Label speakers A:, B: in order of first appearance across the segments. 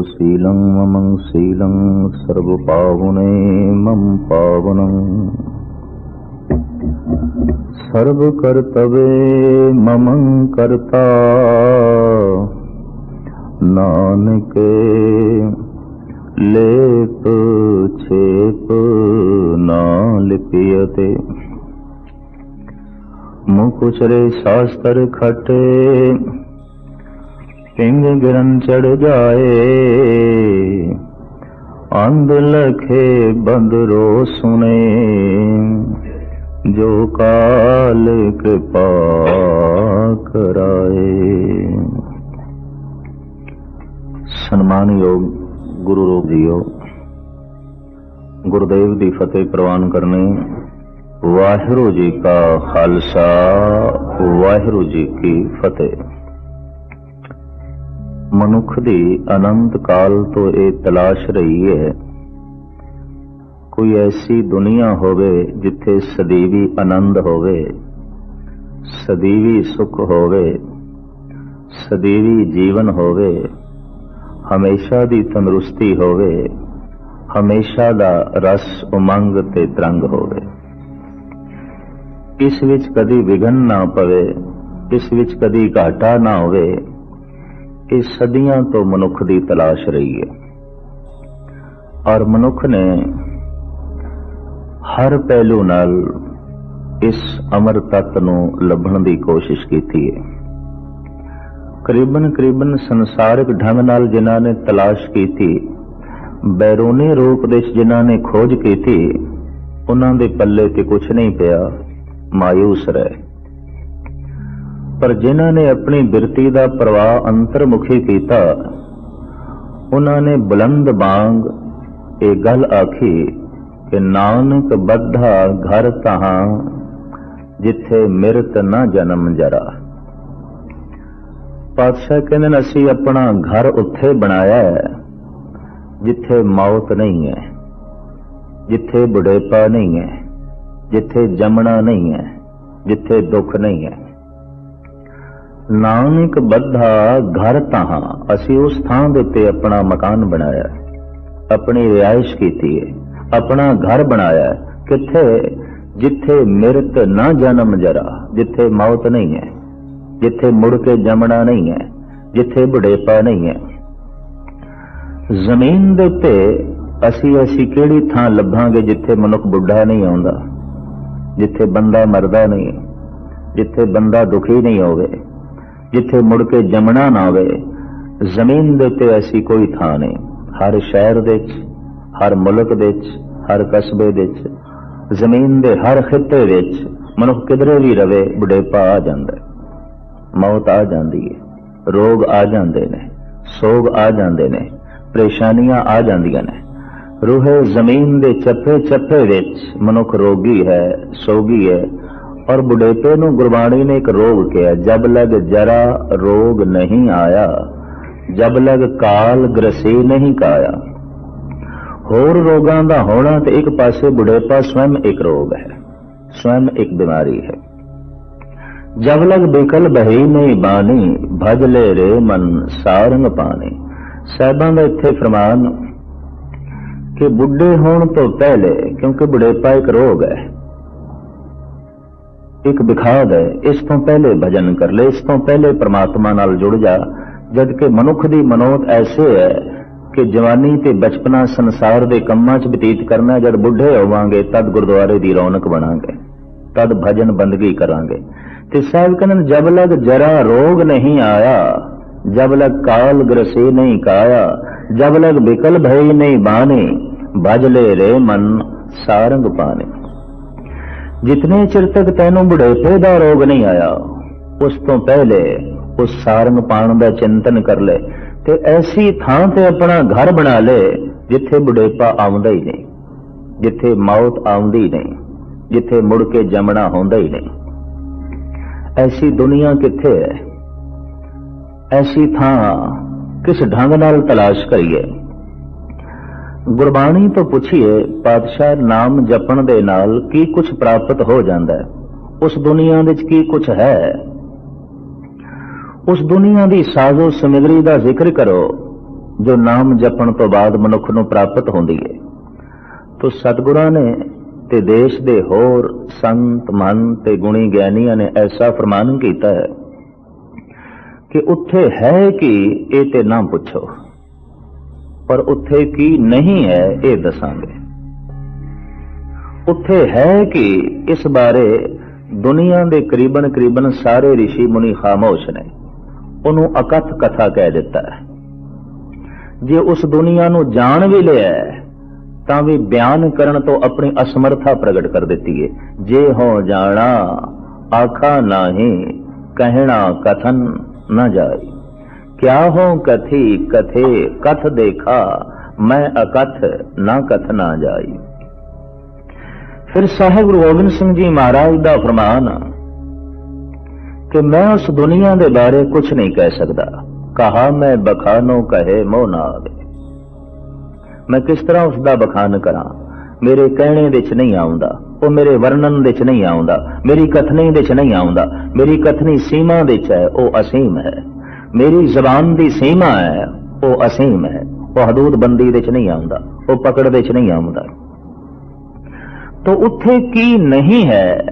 A: सर्वशीलं ममं शीलं सर्वपावने मम पावनम् सर्वकर्तवे ममं कर्ता नानके लेप छेप ना लिपियते मुकुचरे शास्त्र खटे ਸਿੰਘ ਗਿਰਨ ਚੜ ਜਾਏ। ਅੰਧ ਲਖੇ ਬੰਦਰੋ ਸੁਨੇ ਜੋ ਕਾਲ ਕਿਰਪਾ ਕਰਾਏ। ਸਨਮਾਨਯੋਗ ਗੁਰੂ ਰੂਪ ਜੀਓ, ਗੁਰਦੇਵ ਦੀ ਫਤਿਹ ਪ੍ਰਵਾਨ ਕਰਨੀ ਵਾਹਿਗੁਰੂ ਜੀ ਕਾ ਖਾਲਸਾ, ਵਾਹਿਗੁਰੂ ਜੀ ਕੀ ਫਤਿਹ। ਮਨੁੱਖ ਦੀ ਅਨੰਤ ਕਾਲ ਤੋਂ ਇਹ ਤਲਾਸ਼ ਰਹੀ ਹੈ। ਕੋਈ ਐਸੀ ਦੁਨੀਆ ਹੋਵੇ ਜਿੱਥੇ ਸਦੀਵੀ ਆਨੰਦ ਹੋਵੇ, ਸਦੀਵੀ ਸੁਖ ਹੋਵੇ, ਸਦੀਵੀ ਜੀਵਨ ਹੋਵੇ, ਹਮੇਸ਼ਾ ਦੀ ਤੰਦਰੁਸਤੀ ਹੋਵੇ, ਹਮੇਸ਼ਾ ਦਾ ਰਸ ਉਮੰਗ ਤੇ ਤਰੰਗ ਹੋਵੇ। ਇਸ ਵਿੱਚ ਕਦੀ ਵਿਘਨ ਨਾ ਪਵੇ, ਇਸ ਵਿੱਚ ਕਦੀ ਘਾਟਾ ਨਾ ਹੋਵੇ ਇਹ ਸਦੀਆਂ ਤੋਂ ਮਨੁੱਖ ਦੀ ਤਲਾਸ਼ ਰਹੀ ਹੈ। ਔਰ ਮਨੁੱਖ ਨੇ ਹਰ ਪਹਿਲੂ ਨਾਲ ਇਸ ਅਮਰ ਤੱਤ ਨੂੰ ਲੱਭਣ ਦੀ ਕੋਸ਼ਿਸ਼ ਕੀਤੀ ਹੈ। ਕਰੀਬਨ ਕਰੀਬਨ ਸੰਸਾਰਿਕ ਢੰਗ ਨਾਲ ਜਿਨ੍ਹਾਂ ਨੇ ਤਲਾਸ਼ ਕੀਤੀ, ਬੈਰੂਨੀ ਰੂਪ ਦੇ ਜਿਨ੍ਹਾਂ ਨੇ ਖੋਜ ਕੀਤੀ, ਉਹਨਾਂ ਦੇ ਪੱਲੇ ਤੇ ਕੁਝ ਨਹੀਂ ਪਿਆ ਮਾਇੂਸ ਰਹੇ। ਪਰ ਜਿਨ੍ਹਾਂ ਨੇ ਆਪਣੀ ਬਿਰਤੀ ਦਾ ਪ੍ਰਵਾਹ ਅੰਤਰਮੁਖੀ ਕੀਤਾ, ਉਹਨਾਂ ਨੇ ਬੁਲੰਦ ਬਾਗ ਇਹ ਗੱਲ ਆਖੀ ਕਿ, ਨਾਨਕ ਬੱਧਾ ਘਰ ਤਹਾਂ, ਜਿੱਥੇ ਮਿਰਤ ਨਾ ਜਨਮ ਜਰਾ। ਪਾਤਸ਼ਾਹ ਕਹਿੰਦੇ ਨੇ, ਅਸੀਂ ਆਪਣਾ ਘਰ ਉੱਥੇ ਬਣਾਇਆ ਹੈ, ਜਿੱਥੇ ਮੌਤ ਨਹੀਂ ਹੈ, ਜਿੱਥੇ ਬੁਢੇਪਾ ਨਹੀਂ ਹੈ, ਜਿੱਥੇ ਜਮਣਾ ਨਹੀਂ ਹੈ, ਜਿੱਥੇ ਦੁੱਖ ਨਹੀਂ ਹੈ। ਨਾਨਕ ਬੱਧਾ ਘਰ ਤਹਾਂ। ਅਸੀਂ ਉਸ ਥਾਂ ਦੇ ਉੱਤੇ ਆਪਣਾ ਮਕਾਨ ਬਣਾਇਆ। ਆਪਣੀ ਰਿਹਾਇਸ਼ ਕੀਤੀ ਹੈ ਆਪਣਾ ਘਰ ਬਣਾਇਆ। ਕਿੱਥੇ? ਜਿੱਥੇ ਮਿਰਤ ਨਾ ਜਨਮ ਜਰਾ। ਜਿੱਥੇ ਮੌਤ ਨਹੀਂ ਹੈ। ਜਿੱਥੇ ਮੁੜ ਕੇ ਜਮਣਾ ਨਹੀਂ ਹੈ। ਜਿੱਥੇ ਬੁਢੇਪਾ ਨਹੀਂ ਹੈ। ਜ਼ਮੀਨ ਦੇ ਉੱਤੇ ਅਸੀਂ ਅਸੀਂ ਕਿਹੜੀ ਥਾਂ ਲੱਭਾਂਗੇ ਜਿੱਥੇ ਮਨੁੱਖ ਬੁੱਢਾ ਨਹੀਂ ਆਉਂਦਾ? ਜਿੱਥੇ ਬੰਦਾ ਮਰਦਾ ਨਹੀਂ। ਜਿੱਥੇ ਬੰਦਾ ਦੁਖੀ ਨਹੀਂ ਹੋਵੇ। ਜਿੱਥੇ ਮੁੜ ਕੇ ਜੰਮਣਾ ਨਾ ਹੋਵੇ, ਜ਼ਮੀਨ ਦੇ ਉੱਤੇ ਐਸੀ ਕੋਈ ਥਾਂ ਨਹੀਂ। ਹਰ ਸ਼ਹਿਰ ਦੇ ਵਿੱਚ, ਹਰ ਮੁਲਕ ਦੇ ਵਿੱਚ, ਹਰ ਕਸਬੇ ਦੇ ਵਿੱਚ, ਜ਼ਮੀਨ ਦੇ ਹਰ ਖਿੱਤੇ ਵਿੱਚ ਮਨੁੱਖ ਕਿਧਰੇ ਵੀ ਰਵੇ, ਬੁਢੇਪਾ ਆ ਜਾਂਦਾ ਮੌਤ ਆ ਜਾਂਦੀ ਹੈ, ਰੋਗ ਆ ਜਾਂਦੇ ਨੇ, ਸੋਗ ਆ ਜਾਂਦੇ ਨੇ, ਪਰੇਸ਼ਾਨੀਆਂ ਆ ਜਾਂਦੀਆਂ ਨੇ। ਰੂਹੇ ਜ਼ਮੀਨ ਦੇ ਚੱਪੇ ਚੱਪੇ ਵਿੱਚ ਮਨੁੱਖ ਰੋਗੀ ਹੈ, ਸੋਗੀ ਹੈ ਔਰ ਬੁਢੇਪੇ ਨੂੰ ਗੁਰਬਾਣੀ ਨੇ ਇੱਕ ਰੋਗ ਕਿਹਾ, ਜਬ ਲਗ ਜਰਾ ਰੋਗ ਨਹੀਂ ਆਇਆ, ਜਬ ਲਗ ਕਾਲ ਗ੍ਰਸੇ ਨਹੀਂ ਕਾਇਆ। ਹੋਰ ਰੋਗਾਂ ਦਾ ਹੋਣਾ ਤੇ ਇੱਕ ਪਾਸੇ ਬੁਢੇਪਾ ਸਵੈਮ ਇੱਕ ਰੋਗ ਹੈ ਸਵੈਮ ਇੱਕ ਬਿਮਾਰੀ ਹੈ। ਜਬ ਲਗ ਬਿਕਲ ਬਹੀ ਨਹੀਂ ਬਾਣੀ, ਭਜ ਲੈ ਰੇ ਮਨ ਸਾਰੰਗ ਪਾਣੀ। ਸਾਹਿਬਾਂ ਦਾ ਇੱਥੇ ਫਰਮਾਨ ਕਿ ਬੁੱਢੇ ਹੋਣ ਤੋਂ ਪਹਿਲੇ, ਕਿਉਂਕਿ ਬੁਢੇਪਾ ਇੱਕ ਰੋਗ ਹੈ ਇੱਕ ਵਿਖਾਦ ਹੈ, ਇਸ ਤੋਂ ਪਹਿਲੇ ਭਜਨ ਕਰ ਲੈ, ਇਸ ਤੋਂ ਪਹਿਲੇ ਪ੍ਰਮਾਤਮਾ ਨਾਲ ਜੁੜ ਜਾ ਜਦ ਕਿ ਮਨੁੱਖ ਦੀ ਮਨੋਤ ਐਸੇ ਹੈ ਕਿ ਜਵਾਨੀ ਤੇ ਬਚਪਨਾ ਸੰਸਾਰ ਦੇ ਕੰਮਾਂ 'ਚ ਬਤੀਤ ਕਰਨਾ, ਜਦ ਬੁੱਢੇ ਹੋਵਾਂਗੇ, ਤਦ ਗੁਰਦੁਆਰੇ ਦੀ ਰੌਣਕ ਬਣਾਂਗੇ, ਤਦ ਭਜਨ ਬੰਦਗੀ ਕਰਾਂਗੇ। ਤੇ ਸਾਹਿਬ ਕਹਿੰਦੇ ਜਬ ਲਗ ਜਰਾ ਰੋਗ ਨਹੀਂ ਆਇਆ, ਜਬ ਲਗ ਕਾਲ ਗ੍ਰਸੇ ਨਹੀਂ ਕਾਇਆ, ਜਬ ਲਗ ਬਿਕਲ ਭਈ ਨਹੀਂ ਬਾਣੀ, ਭਜ ਲੈ ਰੇ ਮਨ ਸਾਰੰਗ ਪਾਣੇ। ਜਿਤਨੇ ਚਿਰ ਤੱਕ ਤੈਨੂੰ ਬੁਢੇਪੇ ਦਾ ਰੋਗ ਨਹੀਂ ਆਇਆ ਉਸ ਤੋਂ ਪਹਿਲੇ ਉਸ ਸਾਰੰਗ ਪਾਣ ਦਾ ਚਿੰਤਨ ਕਰ ਲੈ ਤੇ ਐਸੀ ਥਾਂ ਤੇ ਆਪਣਾ ਘਰ ਬਣਾ ਲੈ ਜਿੱਥੇ ਬੁਢੇਪਾ ਆਉਂਦਾ ਹੀ ਨਹੀਂ ਜਿੱਥੇ ਮੌਤ ਆਉਂਦੀ ਨਹੀਂ ਜਿੱਥੇ ਮੁੜ ਕੇ ਜੰਮਣਾ ਹੁੰਦਾ ਹੀ ਨਹੀਂ ਐਸੀ ਦੁਨੀਆ ਕਿੱਥੇ ਹੈ ਐਸੀ ਥਾਂ ਕਿਸ ਢੰਗ ਨਾਲ ਤਲਾਸ਼ ਕਰੀਏ ਗੁਰਬਾਣੀ ਤੋਂ ਪੁੱਛੀਏ, ਪਾਤਸ਼ਾਹ ਨਾਮ ਜਪਣ ਦੇ ਨਾਲ ਕੀ ਕੁਝ ਪ੍ਰਾਪਤ ਹੋ ਜਾਂਦਾ ਹੈ? ਉਸ ਦੁਨੀਆ ਵਿੱਚ ਕੀ ਕੁਝ ਹੈ? ਉਸ ਦੁਨੀਆ ਦੀ ਸਾਜ਼ੋ ਸਮਿਗਰੀ ਦਾ ਜ਼ਿਕਰ ਕਰੋ, ਜੋ ਨਾਮ ਜਪਣ ਤੋਂ ਬਾਅਦ ਮਨੁੱਖ ਨੂੰ ਪ੍ਰਾਪਤ ਹੁੰਦੀ ਹੈ। ਤੋ ਸਤਿਗੁਰਾਂ ਨੇ ਤੇ ਦੇਸ਼ ਦੇ ਹੋਰ ਸੰਤ, ਮਨ ਤੇ ਗੁਣੀ ਗਿਆਨੀਆਂ ਨੇ ਐਸਾ ਫਰਮਾਨ ਕੀਤਾ ਹੈ ਕਿ ਉੱਥੇ ਹੈ ਕਿ ਇਹ ਤੇ ਨਾ ਪੁੱਛੋ। ਪਰ ਉੱਥੇ ਕੀ ਨਹੀਂ ਹੈ ਇਹ ਦੱਸਾਂਗੇ। ਉੱਥੇ ਹੈ ਕਿ ਇਸ ਬਾਰੇ ਦੁਨੀਆ ਦੇ ਕਰੀਬਨ ਕਰੀਬਨ ਸਾਰੇ ઋષਿ ਮੁਨੀ ਖਾਮੋਸ਼ ਨੇ ਉਹਨੂੰ ਅਕਥ ਕਥਾ ਕਹਿ ਦਿੱਤਾ ਹੈ। ਜੇ ਉਸ ਦੁਨੀਆ ਨੂੰ ਜਾਣ ਵੀ ਲਿਆ ਤਾਂ ਵੀ ਬਿਆਨ ਕਰਨ ਤੋਂ ਆਪਣੀ ਅਸਮਰਥਾ ਪ੍ਰਗਟ ਕਰ ਦਿੱਤੀ ਹੈ ਜੇ ਹੋ ਜਾਣਾ, ਆਖਾ ਨਹੀਂ, ਕਹਿਣਾ ਕਥਨ ਨਾ ਜਾਏ। ਕਿਆ ਹੋ ਕਥੀ, ਕਥੇ, ਕਥ ਦੇਖਾ, ਮੈਂ ਅਕਥ ਨਾ ਕਥ ਨਾ ਜਾਈ। ਫਿਰ ਸਾਹਿਬ ਗੁਰੂ ਗੋਬਿੰਦ ਸਿੰਘ ਜੀ ਮਹਾਰਾਜ ਦਾ ਫਰਮਾਨ ਕਿ ਮੈਂ ਉਸ ਦੁਨੀਆ ਦੇ ਬਾਰੇ ਕੁਝ ਨਹੀਂ ਕਹਿ ਸਕਦਾ। ਕਹਾ ਮੈਂ ਬਖਾਨੋ ਕਹੇ ਮੋਹ ਨਾ ਆਵੇ। ਮੈਂ ਕਿਸ ਤਰ੍ਹਾਂ ਉਸ ਦਾ ਬਖਾਨ ਕਰਾਂ? ਮੇਰੇ ਕਹਿਣੇ ਵਿੱਚ ਨਹੀਂ ਆਉਂਦਾ। ਉਹ ਮੇਰੇ ਵਰਣਨ ਵਿੱਚ ਨਹੀਂ ਆਉਂਦਾ। ਮੇਰੀ ਕਥਨੀ ਵਿੱਚ ਨਹੀਂ ਆਉਂਦਾ। ਮੇਰੀ ਕਥਨੀ ਸੀਮਾ ਵਿੱਚ ਹੈ। ਉਹ ਅਸੀਮ ਹੈ। ਮੇਰੀ ਜ਼ਬਾਨ ਦੀ ਸੀਮਾ ਹੈ, ਉਹ ਅਸੀਮ ਹੈ। ਉਹ ਹਦੂਦ ਬੰਦੀ ਵਿੱਚ ਨਹੀਂ ਆਉਂਦਾ, ਉਹ ਪਕੜ ਚ ਨਹੀਂ ਆਉਂਦਾ। ਤੋ ਉੱਥੇ ਕੀ ਨਹੀਂ ਹੈ?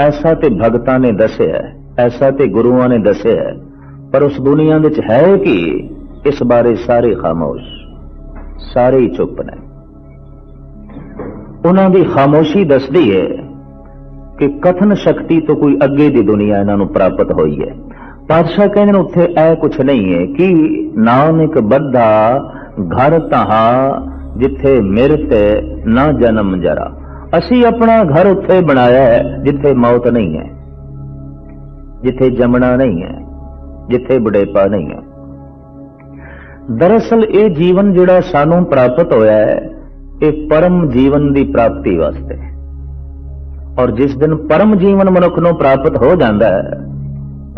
A: ਐਸਾ ਤੇ ਭਗਤਾਂ ਨੇ ਦੱਸਿਆ, ਐਸਾ ਤੇ ਗੁਰੂਆਂ ਨੇ ਦੱਸਿਆ, ਪਰ ਉਸ ਦੁਨੀਆ ਵਿੱਚ ਹੈ ਕਿ? ਇਸ ਬਾਰੇ ਸਾਰੇ ਖਾਮੋਸ਼, ਸਾਰੇ ਚੁੱਪ ਨੇ। ਉਹਨਾਂ ਦੀ ਖਾਮੋਸ਼ੀ ਦੱਸਦੀ ਹੈ ਕਿ ਕਥਨ ਸ਼ਕਤੀ ਤੋਂ ਕੋਈ ਅੱਗੇ ਦੀ ਦੁਨੀਆ ਇਹਨਾਂ ਨੂੰ ਪ੍ਰਾਪਤ ਹੋਈ ਹੈ। ਪਾਤਸ਼ਾਹ ਕਹਿੰਦੇ ਨੇ ਉੱਥੇ ਇਹ ਕੁਛ ਨਹੀਂ ਹੈ ਕਿ ਨਾਨਕ ਬੱਧਾ ਘਰ ਤਹਾ ਜਿੱਥੇ ਮਿਰਤ ਨਾ ਜਨਮ ਜਰਾ। ਅਸੀਂ ਆਪਣਾ ਘਰ ਉੱਥੇ ਬਣਾਇਆ ਹੈ ਜਿੱਥੇ ਮੌਤ ਨਹੀਂ ਹੈ, ਜਿੱਥੇ ਜਮਣਾ ਨਹੀਂ ਹੈ, ਜਿੱਥੇ ਬੁਢੇਪਾ ਨਹੀਂ ਹੈ। ਦਰਅਸਲ ਇਹ ਜੀਵਨ ਜਿਹੜਾ ਸਾਨੂੰ ਪ੍ਰਾਪਤ ਹੋਇਆ ਹੈ, ਇਹ ਪਰਮ ਜੀਵਨ ਦੀ ਪ੍ਰਾਪਤੀ ਵਾਸਤੇ। ਔਰ ਜਿਸ ਦਿਨ ਪਰਮ ਜੀਵਨ ਮਨੁੱਖ ਨੂੰ ਪ੍ਰਾਪਤ ਹੋ ਜਾਂਦਾ ਹੈ